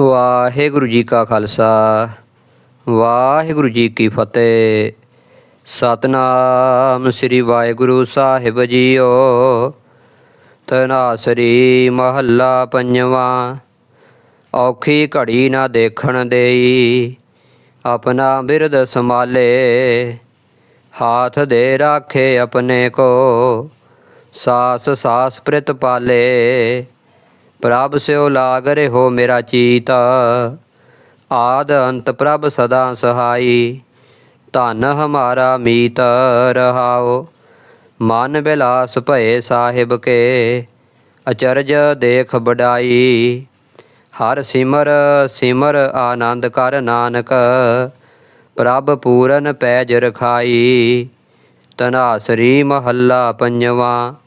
ਵਾਹਿਗੁਰੂ ਜੀ ਕਾ ਖਾਲਸਾ, ਵਾਹਿਗੁਰੂ ਜੀ ਕੀ ਫਤਿਹ। ਸਤਨਾਮ ਸ੍ਰੀ ਵਾਹਿਗੁਰੂ ਸਾਹਿਬ ਜੀਓ ਤਨਾਸਰੀ ਮਹੱਲਾ ਪੰਜਵਾਂ। ਔਖੀ ਘੜੀ ਨਾ ਦੇਖਣ ਦੇਈ, ਆਪਣਾ ਬਿਰਦ ਸੰਭਾਲੇ। ਹਾਥ ਦੇ ਰਾਖੇ ਆਪਣੇ ਕੋ, ਸਾਸ ਸਾਸ ਪ੍ਰਿਤ ਪਾਲੇ। ਪ੍ਰਭ ਸਿਓ ਲਾਗ ਰਹਿਓ ਮੇਰਾ ਚੀਤ। ਆਦ ਅੰਤ ਪ੍ਰਭ ਸਦਾ ਸਹਾਈ। ਧਨ ਹਮਾਰਾ ਮੀਤ ਰਹਾਓ। ਮਨ ਬਿਲਾਸ ਭਏ ਸਾਹਿਬ ਕੇ, ਅਚਰਜ ਦੇਖ ਬਡਾਈ ਹਰ ਸਿਮਰ ਸਿਮਰ ਆਨੰਦ ਕਰ ਨਾਨਕ, ਪ੍ਰਭ ਪੂਰਨ ਪੈਜ ਰਖਾਈ। ਤਨਾਸਰੀ ਮਹੱਲਾ ਪੰਜਵਾਂ।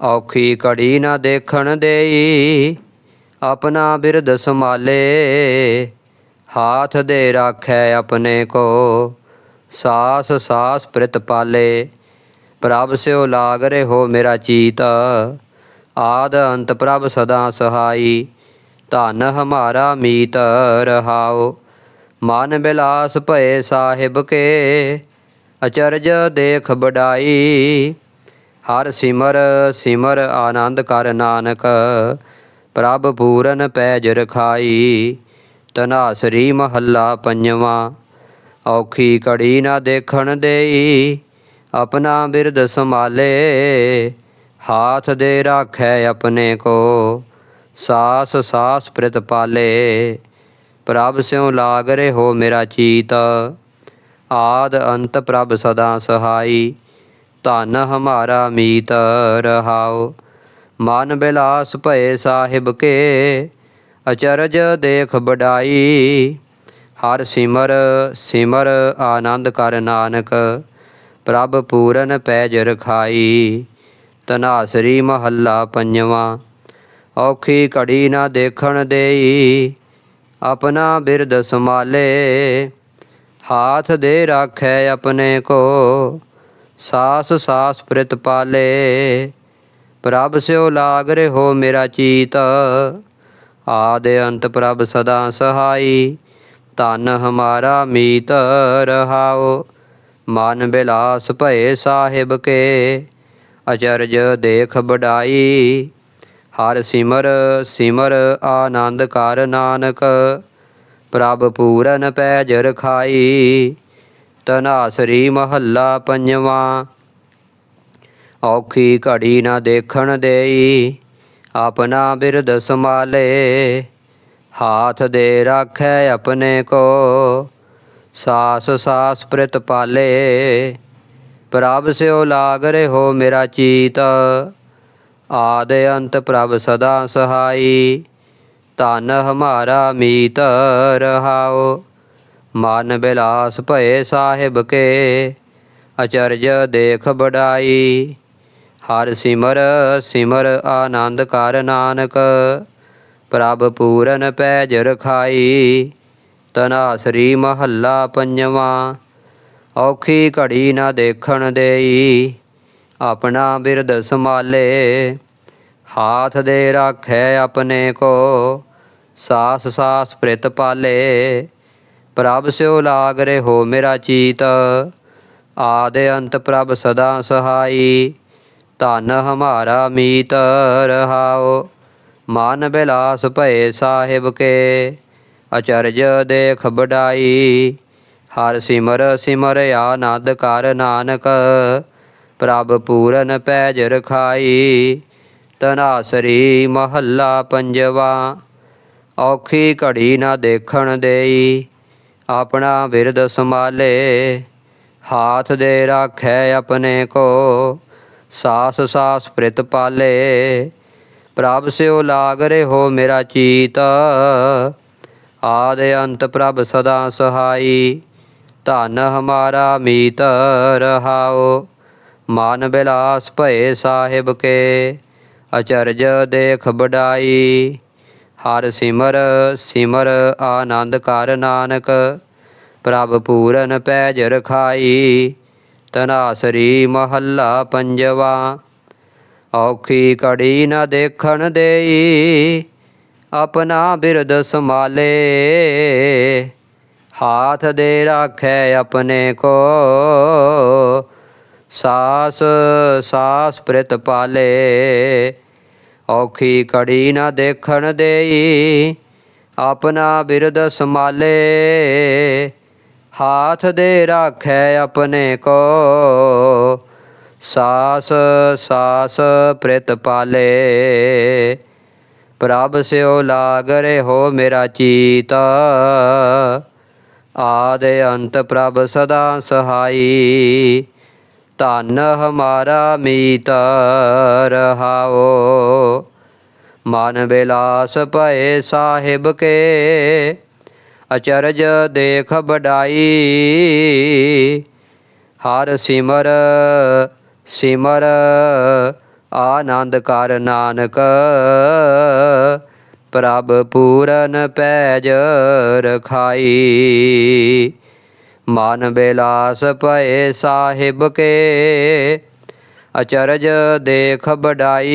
ਔਖੀ ਘੜੀ ਨਾ ਦੇਖਣ ਦੇਈ, ਆਪਣਾ ਬਿਰਦ ਸੰਭਾਲੇ। ਹਾਥ ਦੇ ਰਾਖੈ ਆਪਣੇ ਕੋ, ਸਾਸ ਸਾਸ ਪ੍ਰਿਤ ਪਾਲੇ। ਪ੍ਰਭ ਸਿਓ ਲਾਗ ਰਹਿਓ ਮੇਰਾ ਚੀਤ, ਆਦ ਅੰਤ ਪ੍ਰਭ ਸਦਾ ਸਹਾਈ। ਧਨ ਹਮਾਰਾ ਮੀਤ ਰਹਾਓ ਮਨ ਬਿਲਾਸ ਭਏ ਸਾਹਿਬ ਕੇ। ਅਚਰਜ ਦੇਖ ਬਡਾਈ ਹਰ ਸਿਮਰ ਸਿਮਰ ਆਨੰਦ ਕਰ ਨਾਨਕ, ਪ੍ਰਭ ਪੂਰਨ ਪੈਜ ਰਖਾਈ, ਤਨਾਸਰੀ ਮਹੱਲਾ ਪੰਜਵਾਂ, ਔਖੀ ਘੜੀ ਨਾ ਦੇਖਣ ਦੇਈ, ਆਪਣਾ ਬਿਰਦ ਸੰਭਾਲੇ, ਹਾਥ ਦੇ ਰਾਖੈ ਆਪਣੇ ਕੋ, ਸਾਸ ਸਾਸ ਪ੍ਰਿਤ ਪਾਲੇ, ਪ੍ਰਭ ਸਿਉ ਲਾਗ ਰਹੇ ਹੋ ਮੇਰਾ ਚੀਤ, ਆਦ ਅੰਤ ਪ੍ਰਭ ਸਦਾ ਸਹਾਈ। ਧਨ ਹਮਾਰਾ ਮੀਤ ਰਹਾਓ ਮਨ ਬਿਲਾਸ ਭਏ ਸਾਹਿਬ ਕੇ, ਅਚਰਜ ਦੇਖ ਬਡਾਈ ਹਰ ਸਿਮਰ ਸਿਮਰ ਆਨੰਦ ਕਰ ਨਾਨਕ, ਪ੍ਰਭ ਪੂਰਨ ਪੈਜ ਰਖਾਈ। ਤਨਾਸਰੀ ਮਹੱਲਾ ਪੰਜਵਾਂ, ਔਖੀ ਘੜੀ ਨਾ ਦੇਖਣ ਦੇਈ। ਆਪਣਾ ਬਿਰਦ ਸੰਭਾਲੇ, ਹਾਥ ਦੇ ਰਾਖੈ ਆਪਣੇ ਕੋ। ਸਾਸ ਸਾਸ ਪ੍ਰਿਤ ਪਾਲੇ, ਪ੍ਰਭ ਸਿਓ ਲਾਗ ਹੋ ਮੇਰਾ ਚੀਤ। ਆਦ ਅੰਤ ਪ੍ਰਭ ਸਦਾ ਸਹਾਈ, ਧਨ ਹਮਾਰਾ ਮੀਤ ਰਹਾਓ ਮਨ ਬਿਲਾਸ ਭਏ ਸਾਹਿਬ ਕੇ, ਅਚਰਜ ਦੇਖ ਬਡਾਈ ਹਰ ਸਿਮਰ ਸਿਮਰ ਆਨੰਦ ਕਰ ਨਾਨਕ, ਪ੍ਰਭ ਪੂਰਨ ਪੈਜ ਰਖਾਈ। ਤਨਾਸਰੀ ਮਹੱਲਾ ਪੰਜਵਾਂ। ਔਖੀ ਘੜੀ ਨਾ ਦੇਖਣ ਦੇਈ, ਆਪਣਾ ਬਿਰਦ ਸੰਭਾਲੇ। ਹਾਥ ਦੇ ਰਾਖੈ ਆਪਣੇ ਕੋ, ਸਾਸ ਸਾਸ ਪ੍ਰਿਤ ਪਾਲੇ। ਪ੍ਰਭ ਸਿਓ ਲਾਗ ਹੋ ਮੇਰਾ ਚੀਤ, ਆਦ ਅੰਤ ਪ੍ਰਭ ਸਦਾ ਸਹਾਈ। ਧਨ ਹਮਾਰਾ ਮੀਤ ਰਹਾਓ ਮਨ ਬਿਲਾਸ ਭਏ ਸਾਹਿਬ ਕੇ ਅਚਰਜ ਦੇਖ ਬਡਾਈ ਹਰ ਸਿਮਰ ਸਿਮਰ ਆਨੰਦ ਕਰ ਨਾਨਕ, ਪ੍ਰਭ ਪੂਰਨ ਪੈਜ ਰਖਾਈ। ਤਨਾਸਰੀ ਮਹੱਲਾ ਪੰਜਵਾਂ, ਔਖੀ ਘੜੀ ਨਾ ਦੇਖਣ ਦੇਈ। ਆਪਣਾ ਬਿਰਦ ਸੰਭਾਲੇ, ਹਾਥ ਦੇ ਰਾਖੈ ਆਪਣੇ ਕੋ, ਸਾਸ ਸਾਸ ਪ੍ਰਿਤ ਪਾਲੇ। ਪ੍ਰਭ ਸਿਉ ਲਾਗ ਰਹਿਓ ਮੇਰਾ ਚੀਤ। ਆਦ ਅੰਤ ਪ੍ਰਭ ਸਦਾ ਸਹਾਈ। ਧਨ ਹਮਾਰਾ ਮੀਤ ਰਹਾਓ। ਮਨ ਬਿਲਾਸ ਭਏ ਸਾਹਿਬ ਕੇ। ਅਚਰਜ ਦੇਖ ਬਡਾਈ ਹਰ ਸਿਮਰ ਸਿਮਰ ਆਨੰਦ ਕਰ ਨਾਨਕ। ਪ੍ਰਭ ਪੂਰਨ ਪੈਜ ਰਖਾਈ। ਤਨਾਸਰੀ ਮਹੱਲਾ ਪੰਜਵਾ। ਔਖੀ ਘੜੀ ਨਾ ਦੇਖਣ ਦੇਈ। ਆਪਣਾ ਬਿਰਦ ਸੰਭਾਲੇ, ਹਾਥ ਦੇ ਰਾਖੈ ਆਪਣੇ ਕੋ, ਸਾਸ ਸਾਸ ਪ੍ਰਿਤ ਪਾਲੇ। ਪ੍ਰਭ ਸਿਓ ਲਾਗ ਹੋ ਮੇਰਾ ਚੀਤ, ਆਦ ਅੰਤ ਪ੍ਰਭ ਸਦਾ ਸਹਾਈ। ਧਨ ਹਮਾਰਾ ਮੀਤ ਰਹਾਓ ਮਨ ਬਿਲਾਸ ਭਏ ਸਾਹਿਬ ਕੇ, ਅਚਰਜ ਦੇਖ ਬਡਾਈ ਹਰ ਸਿਮਰ ਸਿਮਰ ਆਨੰਦ ਕਰ ਨਾਨਕ, ਪ੍ਰਭ ਪੂਰਨ ਪੈਜ ਰਖਾਈ, ਤਨਾਸਰੀ ਮਹੱਲਾ ਪੰਜਵਾ। ਔਖੀ ਘੜੀ ਨਾ ਦੇਖਣ ਦੇਈ, ਆਪਣਾ ਬਿਰਦ ਸੰਭਾਲੇ। ਹਾਥ ਦੇ ਰਾਖੈ ਆਪਣੇ ਕੋ, ਸਾਸ ਸਾਸ ਪ੍ਰਿਤ ਪਾਲੇ ਔਖੀ ਕੜੀ ਨਾ ਦੇਖਣ ਦੇਈ, ਆਪਣਾ ਬਿਰਦ ਸੰਭਾਲੇ। ਹਾਥ ਦੇ ਰਾਖੈ ਆਪਣੇ ਕੋ, ਸਾਸ ਸਾਸ ਪ੍ਰਿਤ ਪਾਲੇ। ਪ੍ਰਭ ਸਿਓ ਲਾਗ ਹੋ ਮੇਰਾ ਚੀਤ, ਆਦੇ ਅੰਤ ਪ੍ਰਭ ਸਦਾ ਸਹਾਈ। ਧਨ ਹਮਾਰਾ ਮੀਤ, ਰਹਾਓ। ਮਨ ਬਿਲਾਸ ਭਏ ਸਾਹਿਬ ਕੇ, ਅਚਰਜ ਦੇਖ ਬਡਾਈ ਹਰ ਸਿਮਰ ਸਿਮਰ, ਆਨੰਦ ਕਰ ਨਾਨਕ। ਪ੍ਰਭ ਪੂਰਨ ਪੈਜ ਰਖਾਈ। ਮਨ ਬਿਲਾਸ ਭਏ ਸਾਹਿਬ ਕੇ, ਅਚਰਜ ਦੇਖ ਬਡਾਈ